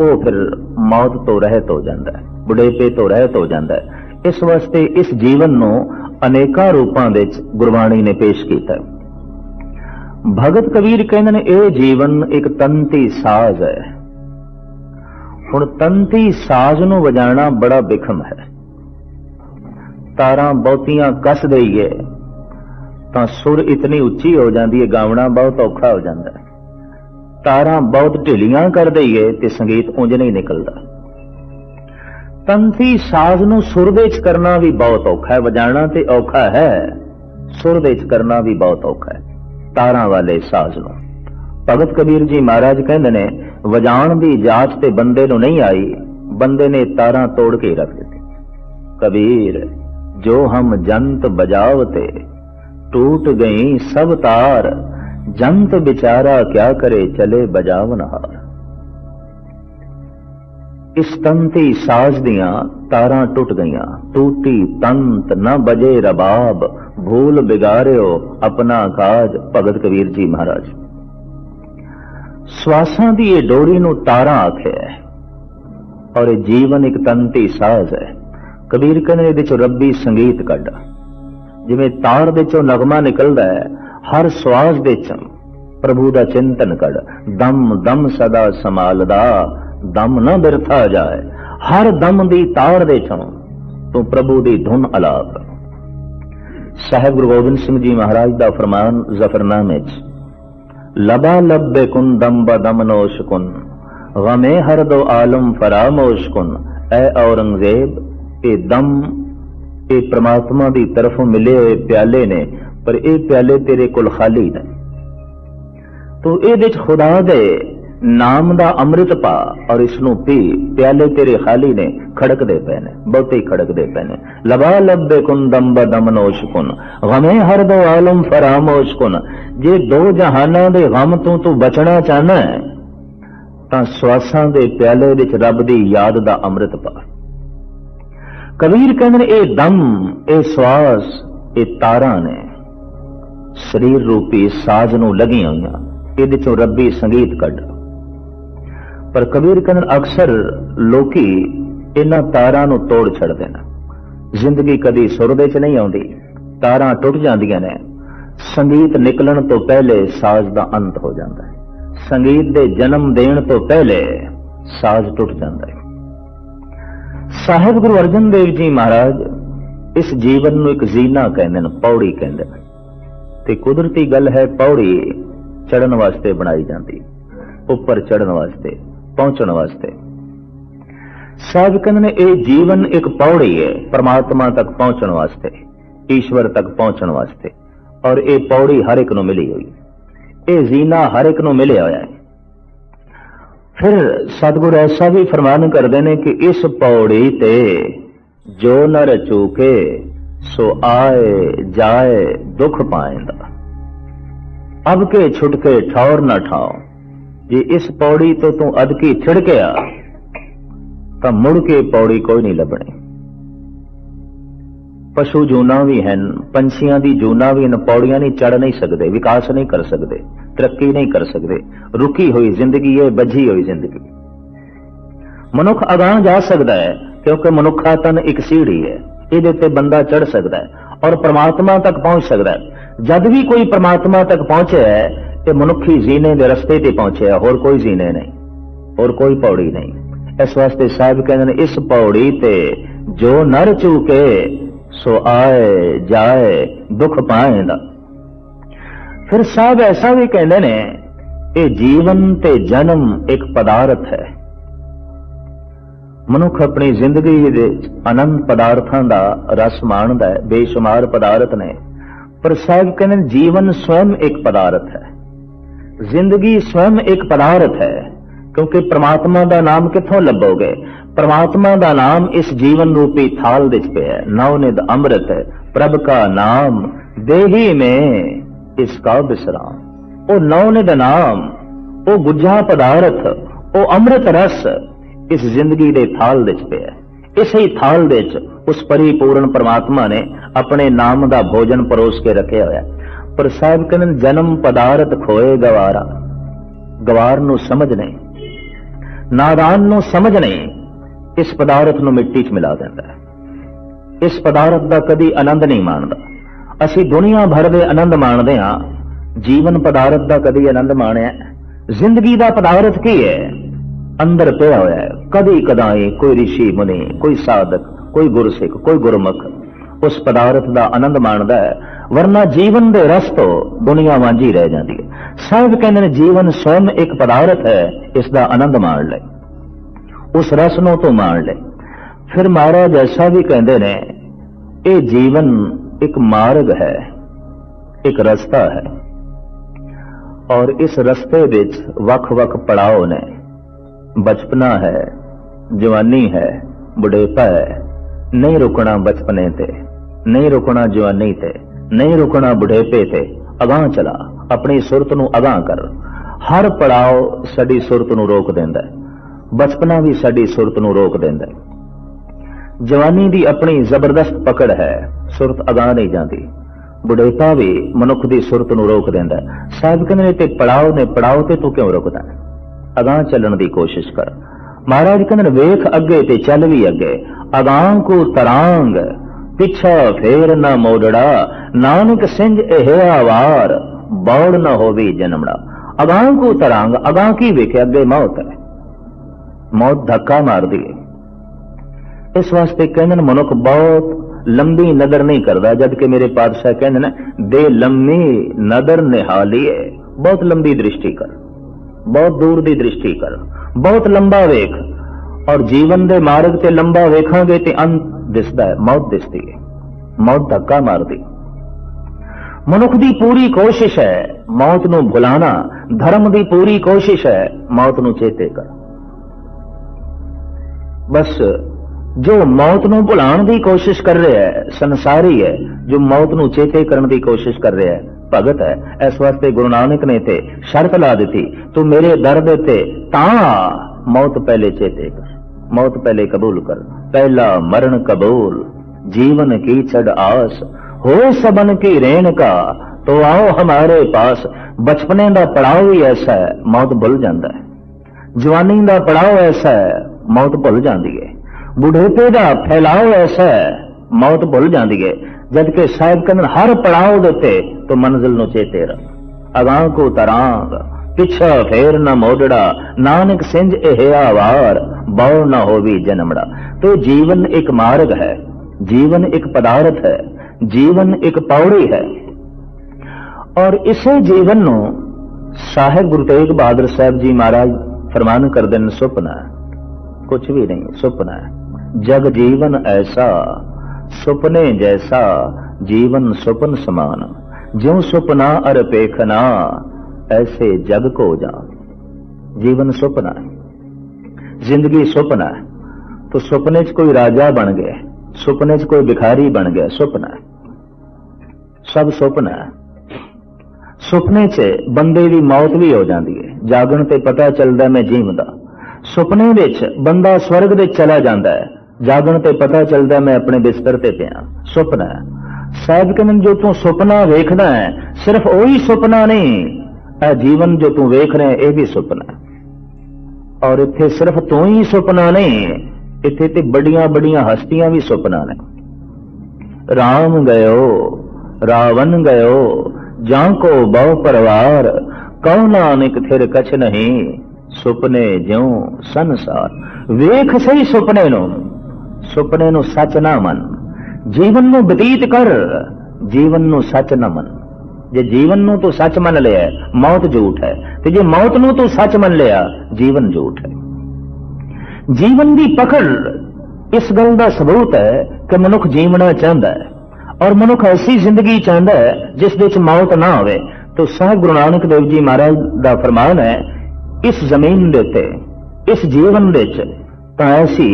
A: ਉਹ ਫਿਰ ਮੌਤ ਤੋਂ ਰਹਿਤ ਹੋ ਜਾਂਦਾ ਹੈ, ਬੁਢੇਪੇ ਤੋਂ ਰਹਿਤ ਹੋ ਜਾਂਦਾ ਹੈ। ਇਸ ਵਾਸਤੇ ਇਸ ਜੀਵਨ ਨੂੰ ਅਨੇਕਾਂ ਰੂਪਾਂ ਵਿੱਚ ਗੁਰਬਾਣੀ ਨੇ ਪੇਸ਼ ਕੀਤਾ ਭਗਤ ਕਬੀਰ ਕਹਿੰਦੇ ਨੇ, ਇਹ ਜੀਵਨ ਇੱਕ ਤੰਤੀ ਸਾਜ਼ ਹੈ। ਹੁਣ ਤੰਤੀ ਸਾਜ਼ ਨੂੰ ਵਜਾਉਣਾ ਬੜਾ ਬਿਖਮ ਹੈ। ਤਾਰਾਂ ਬਹੁਤੀਆਂ ਕੱਸ ਦਈਏ, ਤਾਂ ਸੁਰ ਇਤਨੀ ਉੱਚੀ ਹੋ ਜਾਂਦੀ ਹੈ ਗਾਵਣਾ ਬਹੁਤ ਔਖਾ ਹੋ ਜਾਂਦਾ ਹੈ। ਤਾਰਾਂ ਬਹੁਤ ਢਿਲੀਆਂ ਕਰ ਦਈਏ ਤੇ ਸੰਗੀਤ ਉਂਝ ਨਹੀਂ ਨਿਕਲਦਾ। ਤੰਤੀ ਸਾਜ਼ ਨੂੰ ਸੁਰ ਦੇ ਚ ਕਰਨਾ ਵੀ ਬਹੁਤ ਔਖਾ ਹੈ ਵਜਾਣਾ ਤੇ ਔਖਾ ਹੈ, ਸੁਰ ਦੇ ਚ ਕਰਨਾ ਵੀ ਬਹੁਤ ਔਖਾ ਹੈ, ਤਾਰਾਂ ਵਾਲੇ ਸਾਜ਼ ਨੂੰ। ਭਗਤ ਕਬੀਰ ਜੀ ਮਹਾਰਾਜ ਕਹਿੰਦੇ ਨੇ ਵਜਾਣ ਦੀ ਜਾਚ ਤੇ ਬੰਦੇ ਨੂੰ ਨਹੀਂ ਆਈ, ਬੰਦੇ ਨੇ ਤਾਰਾਂ ਤੋੜ ਕੇ ਰੱਖ ਦਿੱਤੀ ਕਬੀਰ, ਜੋ ਹਮ ਜੰਤ ਬਜਾਵਤੇ, ਟੂਟ ਗਈ ਸਭ ਤਾਰ ਜੰਤ ਵਿਚਾਰਾ ਕਿਆ ਕਰੇ ਚਲੇ ਬਜਾਵਨਹਾਰ ਇਸ ਤੰਤੀ ਸਾਜ਼ ਦੀਆਂ ਤਾਰਾਂ ਟੁੱਟ ਗਈਆਂ। ਟੂਟੀ ਤੰਤ ਨਾ ਬਜੇ ਰਬਾਬ, ਭੂਲ ਬਿਗਾਰਿਓ ਆਪਣਾ ਕਾਜ ਭਗਤ ਕਬੀਰ ਜੀ ਮਹਾਰਾਜ। ਸਵਾਸਾਂ ਦੀ ਇਹ ਡੋਰੀ ਨੂੰ ਤਾਰਾਂ ਆਖਿਆ ਔਰ ਇਹ ਜੀਵਨ ਇੱਕ ਤੰਤੀ ਸਾਜ਼ ਹੈ। ਕਬੀਰ ਕਹਿੰਦੇ ਇਹਦੇ ਚੋਂ ਰੱਬੀ ਸੰਗੀਤ ਕੱਢ। ਜਿਵੇਂ ਤਾਰ ਦੇ ਚੋਂ ਨਗਮਾ ਨਿਕਲਦਾ ਹੈ ਹਰ ਸਵਾਸ ਦੇ ਚੋਂ ਪ੍ਰਭੂ ਦਾ ਚਿੰਤਨ ਕਰ, ਦਮ ਦਮ ਸਦਾ ਸੰਭਾਲਦਾ ਦਮ ਨਾ ਬਿਰਥਾ ਜਾਏ, ਹਰ ਦਮ ਦੀ ਤਾਰ ਦੇ ਚੋਂ ਤੂੰ ਪ੍ਰਭੂ ਦੀ ਧੁਨ ਅਲਾਪ। ਸਾਹਿਬ ਗੁਰੂ ਗੋਬਿੰਦ ਸਿੰਘ ਜੀ ਮਹਾਰਾਜ ਦਾ ਫਰਮਾਨ ਜ਼ਫਰਨਾਮੇ ਚ, ਲਬਾ ਲਬ ਬੇਕੁਨ ਦਮ ਬਦਮ ਨੋਸ਼ ਕੁਨ, ਗਮੇ ਹਰ ਦੋ ਆਲਮ ਫਰਾਮੋਸ਼ ਕੁਨ, ਐ ਔਰੰਗਜ਼ੇਬ, ਇਹ ਦਮ, ਇਹ ਪ੍ਰਮਾਤਮਾ ਦੀ ਤਰਫੋਂ ਮਿਲੇ ਹੋਏ ਪਿਆਲੇ ਨੇ ਪਰ ਇਹ ਪਿਆਲੇ ਤੇਰੇ ਕੋਲ ਖਾਲੀ ਨੇ ਤੂੰ ਇਹਦੇ ਚ ਖੁਦਾ ਦੇ ਨਾਮ ਦਾ ਅੰਮ੍ਰਿਤ ਪਾ ਔਰ ਇਸ ਨੂੰ ਪੀ। ਪਿਆਲੇ ਤੇਰੇ ਖਾਲੀ ਨੇ, ਖੜਕਦੇ ਪਏ ਨੇ, ਬਹੁਤੇ ਖੜਕਦੇ ਪਏ ਨੇ। ਲਬਾ ਲੱਭੇ ਕੁਨ ਦਮ ਬਦਮਨੋਸ਼ ਕੁਨ, ਗਮੇ ਹਰ ਦੋ ਆਲਮ ਫਰਾਮੋਸ਼ ਕੁਨ। ਜੇ ਦੋ ਜਹਾਨਾਂ ਦੇ ਗਮ ਤੋਂ ਤੂੰ ਬਚਣਾ ਚਾਹਨਾ ਹੈ, ਤਾਂ ਸਵਾਸਾਂ ਦੇ ਪਿਆਲੇ ਵਿੱਚ ਰੱਬ ਦੀ ਯਾਦ ਦਾ ਅੰਮ੍ਰਿਤ ਪਾ। ਕਬੀਰ ਕਹਿੰਦੇ ਨੇ, ਇਹ ਦਮ, ਇਹ ਸਵਾਸ, ਇਹ ਤਾਰਾਂ ਨੇ। ਸਰੀਰ ਰੂਪੀ ਸਾਜ਼ ਨੂੰ ਲੱਗੀਆਂ ਹੋਈਆਂ। ਇਹਦੇ ਚੋਂ ਰੱਬੀ ਸੰਗੀਤ ਕੱਢ। ਪਰ ਕਬੀਰ ਕਹਿੰਦੇ, ਅਕਸਰ ਲੋਕੀ ਇਹਨਾਂ ਤਾਰਾਂ ਨੂੰ ਤੋੜ ਛੱਡਦੇ ਨੇ। ਜ਼ਿੰਦਗੀ ਕਦੀ ਸੁਰ ਦੇ ਚ ਨਹੀਂ ਆਉਂਦੀ। ਤਾਰਾਂ ਟੁੱਟ ਜਾਂਦੀਆਂ ਨੇ। ਸੰਗੀਤ ਨਿਕਲਣ ਤੋਂ ਪਹਿਲੇ ਸਾਜ਼ ਦਾ ਅੰਤ ਹੋ ਜਾਂਦਾ ਹੈ। ਸੰਗੀਤ ਦੇ ਜਨਮ ਦੇਣ ਤੋਂ ਪਹਿਲੇ ਸਾਜ਼ ਟੁੱਟ ਜਾਂਦਾ ਹੈ। ਸਾਹਿਬ ਗੁਰੂ ਅਰਜਨ ਦੇਵ ਜੀ ਮਹਾਰਾਜ ਇਸ ਜੀਵਨ ਨੂੰ ਇੱਕ ਜ਼ੀਨਾ ਕਹਿੰਦੇ ਨੇ, ਪੌੜੀ ਕਹਿੰਦੇ ਨੇ। ਤੇ ਕੁਦਰਤੀ ਗੱਲ ਹੈ, ਪੌੜੀ ਚੜਨ ਵਾਸਤੇ ਬਣਾਈ ਜਾਂਦੀ, ਉੱਪਰ ਚੜਨ ਵਾਸਤੇ, ਪਹੁੰਚਣ ਵਾਸਤੇ। ਸਾਹਿਬ ਕਹਿੰਦੇ ਨੇ ਇਹ ਜੀਵਨ ਇੱਕ ਪੌੜੀ ਹੈ, ਪ੍ਰਮਾਤਮਾ ਤੱਕ ਪਹੁੰਚਣ ਵਾਸਤੇ, ਈਸ਼ਵਰ ਤੱਕ ਪਹੁੰਚਣ ਵਾਸਤੇ, ਔਰ ਇਹ ਪੌੜੀ ਹਰ ਇੱਕ ਨੂੰ ਮਿਲੀ ਹੋਈ। ਇਹ ਜ਼ੀਨਾ ਹਰ ਇੱਕ ਨੂੰ ਮਿਲਿਆ ਹੋਇਆ ਹੈ। ਫਿਰ ਸਤਿਗੁਰ ਐਸਾ ਵੀ ਫਰਮਾਨ ਕਰਦੇ ਨੇ ਕਿ ਇਸ ਪੌੜੀ ਤੇ ਜੋ ਨਰ ਚੂਕੇ ਸੋ ਆਏ, ਜਾਏ, ਦੁੱਖ ਪਾਏਂਦਾ। ਅਬ ਕੇ ਛੁਟਕੇ ਠੌਰ ਨਾ ਠਾਓ ਜੇ ਇਸ ਪੌੜੀ ਤੋਂ ਤੂੰ ਅਦਕੀ ਛਿੜਕਿਆ, ਤਾਂ ਮੁੜ ਕੇ ਪੌੜੀ ਕੋਈ ਨਹੀਂ ਲੱਭਣੀ। ਪਸ਼ੂ ਜੂਨਾ ਵੀ ਹਨ, ਪੰਛੀਆਂ ਦੀ ਜੂਨਾ ਵੀ ਹਨ, ਪੌੜੀਆਂ ਨਹੀਂ ਚੜ ਨਹੀਂ ਸਕਦੇ, ਵਿਕਾਸ ਨਹੀਂ ਕਰ ਸਕਦੇ, ਤਰੱਕੀ ਨਹੀਂ ਕਰ ਸਕਦੇ, ਰੁਕੀ ਹੋਈ ਜ਼ਿੰਦਗੀ ਹੈ ਬੱਝੀ ਹੋਈ ਜ਼ਿੰਦਗੀ। ਮਨੁੱਖ ਅਗਾਂਹ ਜਾ ਸਕਦਾ ਹੈ, ਕਿਉਂਕਿ ਮਨੁੱਖਾ ਤਨ ਇੱਕ ਸੀੜੀ ਹੈ। ਇਹਦੇ ਤੇ ਬੰਦਾ ਚੜ ਸਕਦਾ ਹੈ ਔਰ ਪ੍ਰਮਾਤਮਾ ਤੱਕ ਪਹੁੰਚ ਸਕਦਾ ਹੈ। ਜਦ ਵੀ ਕੋਈ ਪ੍ਰਮਾਤਮਾ ਤੱਕ ਪਹੁੰਚਿਆ ਹੈ ਤੇ ਮਨੁੱਖੀ ਜ਼ੀਨੇ ਦੇ ਰਸਤੇ ਤੇ ਪਹੁੰਚਿਆ ਹੋਰ ਕੋਈ ਜ਼ੀਨੇ ਨਹੀਂ, ਹੋਰ ਕੋਈ ਪੌੜੀ ਨਹੀਂ। ਇਸ ਵਾਸਤੇ ਸਾਹਿਬ ਕਹਿੰਦੇ ਨੇ, ਇਸ ਪੌੜੀ ਤੇ ਜੋ ਨਰ ਚੂਕੇ, ਸੋ ਆਏ, ਜਾਏ, ਦੁੱਖ ਪਾਏਂਦਾ ਫਿਰ ਸਾਹਿਬ ਐਸਾ ਵੀ ਕਹਿੰਦੇ ਨੇ, ਇਹ ਜੀਵਨ ਤੇ ਜਨਮ ਇੱਕ ਪਦਾਰਥ ਹੈ। ਮਨੁੱਖ ਆਪਣੀ ਜ਼ਿੰਦਗੀ ਦੇ ਅਨੰਤ ਪਦਾਰਥਾਂ ਦਾ ਰਸ ਮਾਣਦਾ ਹੈ, ਬੇਸ਼ੁਮਾਰ ਪਦਾਰਥ ਨੇ। ਪਰ ਸਾਹਿਬ ਕਹਿੰਦੇ ਜੀਵਨ ਸਵੈਮ ਇੱਕ ਪਦਾਰਥ ਹੈ। ਜ਼ਿੰਦਗੀ ਸਵੈਮ ਇੱਕ ਪਦਾਰਥ ਹੈ, ਕਿਉਂਕਿ ਪ੍ਰਮਾਤਮਾ ਦਾ ਨਾਮ ਕਿੱਥੋਂ ਲੱਭੋਗੇ? ਪ੍ਰਮਾਤਮਾ ਦਾ ਨਾਮ ਇਸ ਜੀਵਨ ਰੂਪੀ ਥਾਲ ਵਿੱਚ ਪਿਆ ਹੈ। ਨਵਨਿਦ ਅੰਮ੍ਰਿਤ ਪ੍ਰਭ ਕਾ ਨਾਮ, ਦੇਹੀ ਮੇ ਇਸ ਕਾ ਬਿਸਰਾਮ। ਉਹ ਨਵਨਿਦ ਨਾਮ, ਉਹ ਗੁੱਝਾ ਪਦਾਰਥ, ਉਹ ਅੰਮ੍ਰਿਤ ਰਸ ਇਸ ਜ਼ਿੰਦਗੀ ਦੇ ਥਾਲ ਵਿੱਚ ਪਿਆ ਇਸੇ ਹੀ ਥਾਲ ਦੇ ਵਿੱਚ ਉਸ ਪਰਿਪੂਰਨ ਪ੍ਰਮਾਤਮਾ ਨੇ ਆਪਣੇ ਨਾਮ ਦਾ ਭੋਜਨ ਪਰੋਸ ਕੇ ਰੱਖਿਆ ਹੋਇਆ ਪਰ ਸਾਹਿਬ ਕਹਿੰਦੇ ਨੇ, ਜਨਮ ਪਦਾਰਥ ਖੋਏ ਗਵਾਰਾ। ਗਵਾਰ ਨੂੰ ਸਮਝ ਨਹੀਂ ਨਾਦਾਨ ਨੂੰ ਸਮਝ ਨਹੀਂ ਇਸ ਪਦਾਰਥ ਨੂੰ ਮਿੱਟੀ 'ਚ ਮਿਲਾ ਦਿੰਦਾ ਹੈ। ਇਸ ਪਦਾਰਥ ਦਾ ਕਦੀ ਆਨੰਦ ਨਹੀਂ ਮਾਣਦਾ। ਅਸੀਂ ਦੁਨੀਆ ਭਰ ਦੇ ਆਨੰਦ ਮਾਣਦੇ ਹਾਂ। ਜੀਵਨ ਪਦਾਰਥ ਦਾ ਕਦੀ ਆਨੰਦ ਮਾਣਿਆ ਜ਼ਿੰਦਗੀ ਦਾ ਪਦਾਰਥ ਕੀ ਹੈ? ਅੰਦਰ ਪਿਆ ਹੋਇਆ ਹੈ। ਕਦੀ ਕਦਾਈ ਕੋਈ ઋષਿ ਮੁਨੀ, ਕੋਈ ਸਾਧਕ, ਕੋਈ ਗੁਰਸਿੱਖ, ਕੋਈ ਗੁਰਮੁਖ ਉਸ ਪਦਾਰਥ ਦਾ ਆਨੰਦ ਮਾਣਦਾ ਹੈ, ਵਰਨਾ ਜੀਵਨ ਦੇ ਰਸ ਤੋਂ ਦੁਨੀਆ ਵਾਂਝੀ ਰਹਿ ਜਾਂਦੀ ਹੈ। ਸਾਹਿਬ ਕਹਿੰਦੇ ਨੇ, ਜੀਵਨ ਸਵਮ ਇੱਕ ਪਦਾਰਥ ਹੈ, ਇਸ ਦਾ ਆਨੰਦ ਮਾਣ ਲੈ ਉਸ ਰਸ ਨੂੰ ਤੂੰ ਮਾਣ ਲੈ ਫਿਰ ਮਹਾਰਾਜ ਐਸਾ ਵੀ ਕਹਿੰਦੇ ਨੇ, ਇਹ ਜੀਵਨ ਇੱਕ ਮਾਰਗ ਹੈ, ਇੱਕ ਰਸਤਾ ਹੈ। ਔਰ ਇਸ ਰਸਤੇ ਵਿੱਚ ਵੱਖ-ਵੱਖ ਪੜਾਅ ਨੇ। ਬਚਪਨਾ ਹੈ, ਜਵਾਨੀ ਹੈ, ਬੁਢੇਪਾ ਹੈ। ਨਹੀਂ ਰੁਕਣਾ ਬਚਪਨੇ ਤੇ, ਨਹੀਂ ਰੁਕਣਾ ਜਵਾਨੀ ਤੇ, ਨਹੀਂ ਰੁਕਣਾ ਬੁਢੇਪੇ ਤੇ। ਅਗਾਹ ਚਲਾ, ਆਪਣੀ ਸੁਰਤ ਨੂੰ ਅਗਾਹ ਕਰ। ਹਰ ਪੜਾਅ ਸਾਡੀ ਸੁਰਤ ਨੂੰ ਰੋਕ ਦਿੰਦਾ ਹੈ। ਬਚਪਨਾ ਵੀ ਸਾਡੀ ਸੁਰਤ ਨੂੰ ਰੋਕ ਦਿੰਦਾ ਹੈ। ਜਵਾਨੀ ਦੀ ਆਪਣੀ ਜ਼ਬਰਦਸਤ ਪਕੜ ਹੈ, ਸੁਰਤ ਅਗਾਹ ਨਹੀਂ ਜਾਂਦੀ। ਬੁਢੇਪਾ ਵੀ ਮਨੁੱਖ ਦੀ ਸੁਰਤ ਨੂੰ ਰੋਕ ਦਿੰਦਾ ਹੈ। ਸਾਹਿਬ ਕਹਿੰਦੇ ਨੇ ਤੇ ਪੜਾਓ ਨੇ ਪੜਾਓ ਤੇ ਤੂੰ ਕਿਉਂ ਰੁਕਦਾ ਹੈ? ਅਗਾਹ ਚੱਲਣ ਦੀ ਕੋਸ਼ਿਸ਼ ਕਰ। ਮਹਾਰਾਜ ਕਹਿੰਦੇ ਵੇਖ ਅੱਗੇ ਤੇ ਚੱਲ ਵੀ ਅੱਗੇ। ਅਗਾਹ ਕੋ ਤਰਾਂਗ, ਪਿਛਾ ਫੇਰ ਨਾ ਮੋੜੜਾ। ਨਾਨਕ ਸਿੰਝ ਇਹ ਆਵਾਰ, ਬੌੜ ਨਾ ਹੋਵੇ ਜਨਮੜਾ। ਅਗਾਹ ਕੋ ਤਰਾਂਗ, ਅਗਾਹ ਕੀ ਵੇਖੇ ਅੱਗੇ ਮੌਤ ਹੈ? ਮੌਤ ਧੱਕਾ ਮਾਰਦੀ ਹੈ ਇਸ ਵਾਸਤੇ ਕਹਿੰਦੇ ਨੇ, ਮਨੁੱਖ ਬਹੁਤ ਲੰਬੀ ਨਦਰ ਨਹੀਂ ਕਰਦਾ, ਜਦ ਕਿ ਮੇਰੇ ਪਾਤਸ਼ਾਹ ਕਹਿੰਦੇ ਨੇ, ਦੇ ਲੰਮੀ ਨਦਰ ਨਿਹਾਲੀਏ ਬਹੁਤ ਲੰਬੀ ਦ੍ਰਿਸ਼ਟੀ ਕਰ। ਬਹੁਤ ਦੂਰ ਦੀ ਦ੍ਰਿਸ਼ਟੀ ਕਰ। ਬਹੁਤ ਲੰਬਾ ਵੇਖ। ਔਰ ਜੀਵਨ ਦੇ ਮਾਰਗ ਤੇ ਲੰਬਾ ਵੇਖਾਂਗੇ ਤੇ ਅੰਤ ਦਿਸਦਾ ਹੈ, ਮੌਤ ਦਿਸਦੀ ਹੈ। ਮੌਤ ਧੱਕਾ ਮਾਰਦੀ। ਮਨੁੱਖ ਦੀ ਪੂਰੀ ਕੋਸ਼ਿਸ਼ ਹੈ ਮੌਤ ਨੂੰ ਭੁਲਾਣਾ। ਧਰਮ ਦੀ ਪੂਰੀ ਕੋਸ਼ਿਸ਼ ਹੈ ਮੌਤ ਨੂੰ ਚੇਤੇ ਕਰ। ਬਸ ਜੋ ਮੌਤ ਨੂੰ ਭੁਲਾਉਣ ਦੀ ਕੋਸ਼ਿਸ਼ ਕਰ ਰਿਹਾ ਹੈ, ਸੰਸਾਰੀ ਹੈ, ਜੋ ਮੌਤ ਨੂੰ ਚੇਤੇ ਕਰਨ ਦੀ ਕੋਸ਼ਿਸ਼ ਕਰ ਰਿਹਾ ਹੈ ਭਗਤ ਹੈ। ਇਸ ਵਾਸਤੇ ਗੁਰੂ ਨਾਨਕ ਨੇ ਤੇ ਸ਼ਰਤ ਲਾ ਦਿੱਤੀ, ਤੂੰ ਮੇਰੇ ਦਰ ਦੇ ਤੇ ਤਾਂ ਮੌਤ ਪਹਿਲੇ ਚੇਤੇ ਕਰ, ਮੌਤ ਪਹਿਲੇ ਕਬੂਲ ਕਰ। ਪਹਿਲਾ ਮਰਨ ਕਬੂਲ, ਜੀਵਨ ਕੀ ਛੜ ਆਸ, ਹੋ ਸਬਨ ਕੀ ਰੇਣ ਕਾ, ਤੋ ਆਓ ਹਮਾਰੇ ਪਾਸ। ਬਚਪਨੇ ਦਾ ਪੜਾਉ ਵੀ ਐਸਾ ਹੈ, ਮੌਤ ਭੁੱਲ ਜਾਂਦਾ ਹੈ। ਜਵਾਨੀ ਦਾ ਪੜਾਉ ਐਸਾ ਹੈ, ਮੌਤ ਭੁੱਲ ਜਾਂਦੀ ਹੈ। ਬੁਢੇਪੇ ਦਾ ਫੈਲਾਉ ਐਸਾ ਹੈ ਮੌਤ ਭੁੱਲ ਜਾਂਦੀ ਹੈ ਜਦ ਕਿ ਸਾਹਿਬ ਕਹਿੰਦੇ ਹਰ ਪੜਾਅ ਦੇ ਉੱਤੇ ਤੂੰ ਮੰਜ਼ਿਲ ਨੂੰ ਚੇਤੇ ਰੱਖ। ਅਗਾਹ ਕੋ ਤਰਾਂਗ, ਪਿਛਾ ਫੇਰ ਨਾ ਮੋੜੜਾ, ਨਾਨਕ ਸਿੰਝ ਇਹ ਆਵਾਰ, ਬਉ ਨਾ ਹੋਵੀ ਜਨਮੜਾ। ਤੇ ਜੀਵਨ ਇੱਕ ਮਾਰਗ ਹੈ, ਜੀਵਨ ਇੱਕ ਪਦਾਰਥ ਹੈ, ਜੀਵਨ ਇੱਕ ਪੌੜੀ ਹੈ। ਔਰ ਇਸੇ ਜੀਵਨ ਨੂੰ ਸਾਹਿਬ ਗੁਰੂ ਤੇਗ ਬਹਾਦਰ ਸਾਹਿਬ ਜੀ ਮਹਾਰਾਜ ਫਰਮਾਨ ਕਰਦੇ ਨੇ, ਸੁਪਨਾ ਕੁਝ ਵੀ ਨਹੀਂ, ਸੁਪਨਾ ਜਗ ਜੀਵਨ ਐਸਾ ਸੁਪਨੇ ਜੈਸਾ, ਜੀਵਨ ਸੁਪਨ ਸਮਾਨ। ਜਿਉ ਸੁਪਨਾ ਅਰ ਪੇਖਨਾ ਐਸੇ ਜਗ ਕੋ ਜਾ ਜੀਵਨ ਸੁਪਨਾ ਹੈ। ਜ਼ਿੰਦਗੀ ਸੁਪਨਾ ਹੈ। तो ਸੁਪਨੇ 'ਚ ਕੋਈ ਰਾਜਾ ਬਣ ਗਿਆ ਸੁਪਨੇ 'ਚ ਕੋਈ ਭਿਖਾਰੀ ਬਣ ਗਿਆ ਸੁਪਨਾ ਹੈ। ਸਭ ਸੁਪਨਾ ਹੈ। ਸੁਪਨੇ 'ਚ ਬੰਦੇ ਦੀ ਮੌਤ ਵੀ ਹੋ ਜਾਂਦੀ ਹੈ। ਜਾਗਣ ਤੇ ਪਤਾ ਚੱਲਦਾ ਮੈਂ ਜੀਵਦਾ। ਸੁਪਨੇ ਵਿੱਚ ਬੰਦਾ ਸਵਰਗ ਦੇ ਚਲਾ ਜਾਂਦਾ ਹੈ। ਜਾਗਣ ਤੇ ਪਤਾ ਚੱਲਦਾ ਮੈਂ ਆਪਣੇ ਬਿਸਤਰ ਤੇ ਪਿਆ। ਸੁਪਨਾ ਸਾਹਿਬ ਕਹਿੰਦੇ ਜੋ ਤੂੰ ਸੁਪਨਾ ਵੇਖਦਾ ਹੈ, ਸਿਰਫ ਉਹੀ ਸੁਪਨਾ ਨਹੀਂ, ਇਹ ਜੀਵਨ ਜੋ ਤੂੰ ਵੇਖ ਰਿਹਾ ਇਹ ਵੀ ਸੁਪਨਾ ਔਰ ਇੱਥੇ ਸਿਰਫ ਤੂੰ ਹੀ ਸੁਪਨਾ ਨਹੀਂ, ਇੱਥੇ ਤੇ ਬੜੀਆਂ ਬੜੀਆਂ ਹਸਤੀਆਂ ਵੀ ਸੁਪਨਾ ਨੇ। ਰਾਮ ਗਇਓ, ਰਾਵਣ ਗਇਓ, ਜਾਂ ਕੋ ਬਹੁ ਪਰਵਾਰ, ਕਉ ਨਾਨਕ ਥਿਰ ਕਛ ਨਹੀਂ, ਸੁਪਨੇ ਜਿਉ ਸੰਸਾਰ। ਵੇਖ ਸਹੀ ਸੁਪਨੇ ਨੂੰ। ਸੁਪਨੇ ਨੂੰ ਸੱਚ ਨਾ ਮੰਨ। ਜੀਵਨ ਨੂੰ ਬਤੀਤ ਕਰ, ਜੀਵਨ ਨੂੰ ਸੱਚ ਨਾ ਮੰਨ। ਜੇ ਜੀਵਨ ਨੂੰ ਤੂੰ ਸੱਚ ਮੰਨ ਲਿਆ, ਮੌਤ ਝੂਠ ਹੈ। ਤੇ ਜੇ ਮੌਤ ਨੂੰ ਤੂੰ ਸੱਚ ਮੰਨ ਲਿਆ, ਜੀਵਨ ਝੂਠ ਹੈ। ਜੀਵਨ ਦੀ ਪਕੜ ਇਸ ਗੱਲ ਦਾ ਸਬੂਤ ਹੈ ਕਿ ਮਨੁੱਖ ਜੀਵਣਾ ਚਾਹੁੰਦਾ ਹੈ। ਔਰ ਮਨੁੱਖ ਐਸੀ ਜ਼ਿੰਦਗੀ ਚਾਹੁੰਦਾ ਹੈ, ਜਿਸ ਵਿੱਚ ਮੌਤ ਨਾ ਹੋਵੇ। ਤੋ ਸਾਹਿਬ ਗੁਰੂ ਨਾਨਕ ਦੇਵ ਜੀ ਮਹਾਰਾਜ ਦਾ ਫਰਮਾਨ ਹੈ, ਇਸ ਜ਼ਮੀਨ ਦੇ ਉੱਤੇ, ਇਸ ਜੀਵਨ ਵਿੱਚ ਤਾਂ ਐਸੀ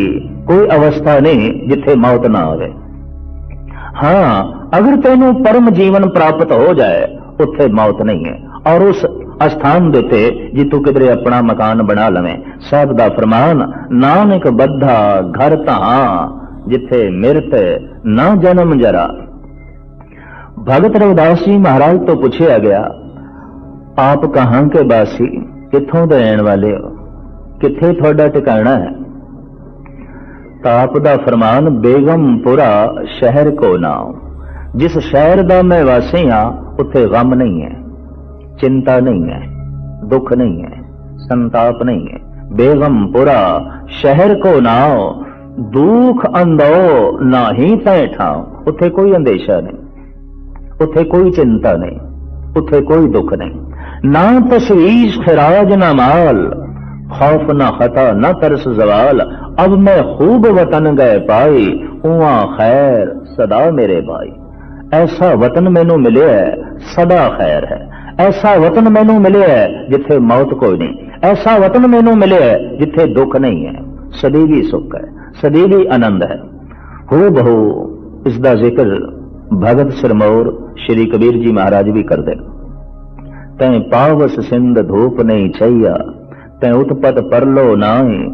A: ਕੋਈ ਅਵਸਥਾ ਨਹੀਂ ਜਿੱਥੇ ਮੌਤ ਨਾ ਹੋਵੇ ਹਾਂ, ਅਗਰ ਤੈਨੂੰ ਪਰਮ ਜੀਵਨ ਪ੍ਰਾਪਤ ਹੋ ਜਾਏ, ਉੱਥੇ ਮੌਤ ਨਹੀਂ ਹੈ। ਔਰ ਉਸ ਅਸਥਾਨ ਦੇ ਉੱਤੇ ਜੇ ਤੂੰ ਕਿਧਰੇ ਆਪਣਾ ਮਕਾਨ ਬਣਾ ਲਵੇਂ ਸਾਹਿਬ ਦਾ ਫਰਮਾਨ, ਨਾਨਕ ਬੱਧਾ ਘਰ ਤਾਂ ਜਿੱਥੇ ਮਿਰਤ ਨਾ ਜਨਮ ਜਰਾ। ਭਗਤ ਰਵਿਦਾਸ ਜੀ ਮਹਾਰਾਜ ਤੋਂ ਪੁੱਛਿਆ ਗਿਆ, ਆਪ ਕਹਾਂ ਕੇ ਬਾਸੀ? ਕਿੱਥੋਂ ਦੇ ਰਹਿਣ ਵਾਲੇ ਹੋ? ਕਿੱਥੇ ਤੁਹਾਡਾ ਟਿਕਾਣਾ ਹੈ? ਤਾਪ ਦਾ ਫਰਮਾਨ ਬੇਗਮਪੁਰਾ ਸ਼ਹਿਰ ਕੋ ਨਾਮ ਜਿਸ ਸ਼ਹਿਰ ਦਾ ਮੈਂ ਵਾਸੀ ਹਾਂ, ਉੱਥੇ ਗਮ ਨਹੀਂ ਹੈ, ਚਿੰਤਾ ਨਹੀਂ ਹੈ, ਦੁੱਖ ਨਹੀਂ ਹੈ, ਸੰਤਾਪ ਨਹੀਂ ਹੈ। ਬੇਗਮਪੁਰਾ ਸ਼ਹਿਰ ਕੋ ਨਾਮ ਦੁੱਖ ਅੰਦੋ ਨਹੀਂ ਤੈ ਠਾਉ। ਉੱਥੇ ਕੋਈ ਅੰਦੇਸ਼ਾ ਨਹੀਂ, ਉੱਥੇ ਕੋਈ ਚਿੰਤਾ ਨਹੀਂ, ਉੱਥੇ ਕੋਈ ਦੁੱਖ ਨਹੀਂ। ਨਾ ਤਸ਼ਵੀਸ਼ ਖਰਾਜ ਨਾ ਮਾਲ खौफ न खता न तरस जवाल अब मैं खूब वतन गए पाई उआ खैर सदा मेरे भाई ऐसा वतन मैनू मिले है सदा खैर है ऐसा वतन मैनू मिले है जिथे मौत कोई नहीं ऐसा वतन मैनू मिले है जिथे दुख नहीं है सदैवी सुख है सदैवी आनंद है हो बहु इसका जिक्र भगत सिरमौर श्री कबीर जी महाराज भी कर दे तैं पावस सिंध धूप नहीं छैया ਤੈ ਉਤਪਤ ਪਰਲੋ ਨਾਹੀ,